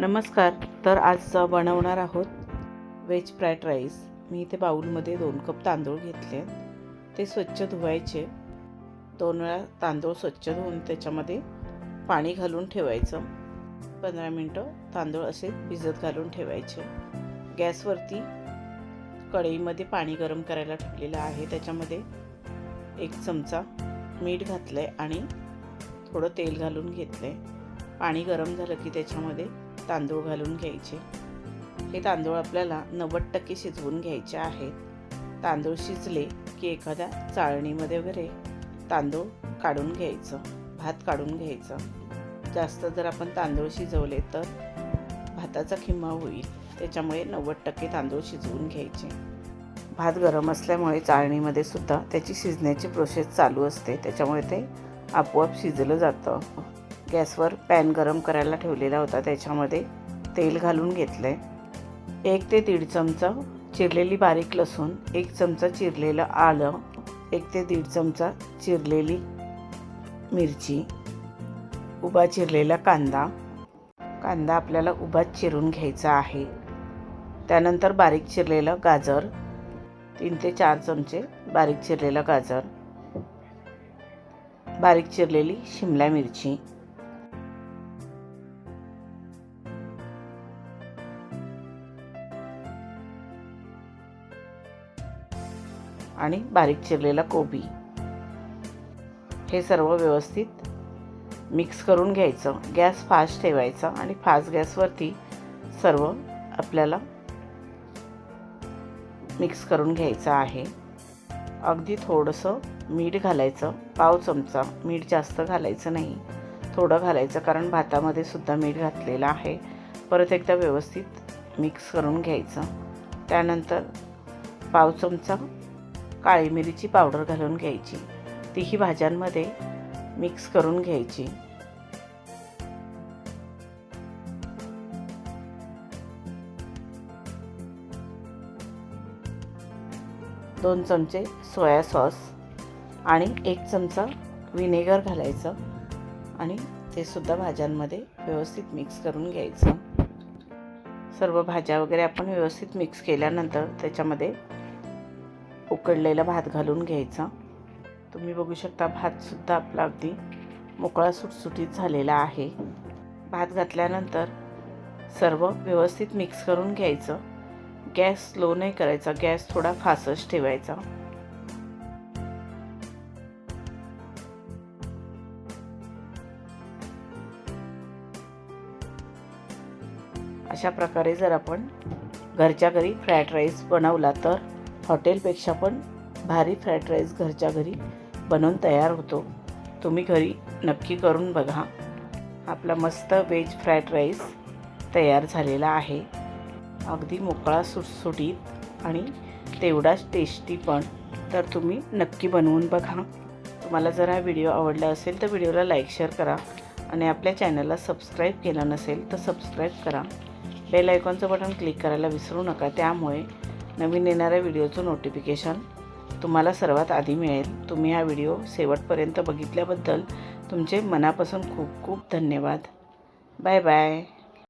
नमस्कार तर आज बनवणार आहोत व्हेज फ्राईड राईस. मी इथे बाऊलमध्ये दोन कप तांदूळ घेतले. ते स्वच्छ धुवायचे. दोन वेळा तांदूळ स्वच्छ धुवून त्याच्यामध्ये पाणी घालून ठेवायचं. पंधरा मिनटं तांदूळ असे भिजत घालून ठेवायचे. गॅसवरती कढईमध्ये पाणी गरम करायला ठेवलेलं आहे. त्याच्यामध्ये एक चमचा मीठ घातलं आहे आणि थोडं तेल घालून घेतलं आहे पाणी गरम झालं की त्याच्यामध्ये तांदूळ घालून घ्यायचे. हे तांदूळ आपल्याला नव्वद टक्के शिजवून घ्यायचे आहेत. तांदूळ शिजले की एखाद्या चाळणीमध्ये वगैरे तांदूळ काढून घ्यायचं भात काढून घ्यायचं. जास्त जर आपण तांदूळ शिजवले तर भाताचा खिम्मा होईल. त्याच्यामुळे नव्वद टक्के तांदूळ शिजवून घ्यायचे. भात गरम असल्यामुळे चाळणीमध्ये सुद्धा त्याची शिजण्याची प्रोसेस चालू असते. त्याच्यामुळे ते आपोआप शिजलं जातं. गॅसवर पॅन गरम करायला ठेवलेला होता. त्याच्यामध्ये तेल घालून घेतलं आहे एक ते दीड चमचा चिरलेली बारीक लसूण एक चमचा चिरलेलं आलं एक ते दीड चमचा चिरलेली मिरची उभा चिरलेला कांदा. कांदा आपल्याला उभाच चिरून घ्यायचा आहे. त्यानंतर बारीक चिरलेलं गाजर तीन ते चार चमचे बारीक चिरलेलं गाजर बारीक चिरलेली शिमला मिरची. आणि बारीक चिरलेला कोबी. हे सर्व व्यवस्थित मिक्स करून घ्यायचं. गॅस फास्ट ठेवायचा आणि फास्ट गॅसवरती सर्व आपल्याला मिक्स करून घ्यायचं आहे. अगदी थोडंसं मीठ घालायचं. पाव चमचा मीठ जास्त घालायचं नाही. थोडं घालायचं कारण भातामध्ये सुद्धा मीठ घातलेलं आहे. परत एकदा व्यवस्थित मिक्स करून घ्यायचं. त्यानंतर पाव चमचा काळी मिरीची पावडर घालून घ्यायची. तीही भाज्यांमध्ये मिक्स करून घ्यायची. दोन चमचे सोया सॉस आणि एक चमचा विनेगर घालायचं आणि ते सुद्धा भाज्यांमध्ये व्यवस्थित मिक्स करून घ्यायचं. सर्व भाज्या वगैरे आपण व्यवस्थित मिक्स केल्यानंतर त्याच्यामध्ये उकडलेला भात घालून घ्यायचा. तुम्ही बघू शकता भातसुद्धा आपला अगदी मोकळा सुटसुटीत झालेला आहे. भात घातल्यानंतर सर्व व्यवस्थित मिक्स करून घ्यायचं. गॅस स्लो नाही करायचा गॅस थोडा फासच ठेवायचा. अशा प्रकारे जर आपण घरच्या घरी फ्राईड राईस बनवला तर हॉटेलपेक्षा पण भारी फ्राईड राईस घरच्या घरी बनवून तयार होतो. तुम्ही घरी नक्की करून बघा. आपला मस्त वेज फ्राईड राईस तयार झालेला आहे. अगदी मोकळा सुटसुटीत आणि तेवढाच टेस्टी पण. तर तुम्ही नक्की बनवून बघा. तुम्हाला जर हा व्हिडिओ आवडला असेल तर व्हिडिओला लाईक शेअर करा आणि आपल्या चॅनलला सबस्क्राईब केलं नसेल तर सबस्क्राईब करा. बेल आयकॉनचं बटन क्लिक करायला विसरू नका. त्यामुळे नवीन येणाऱ्या व्हिडिओचं नोटिफिकेशन तुम्हाला सर्वात आधी मिळेल. तुम्ही हा व्हिडिओ शेवटपर्यंत बघितल्याबद्दल तुमचे मनापासून खूप खूप धन्यवाद. Bye bye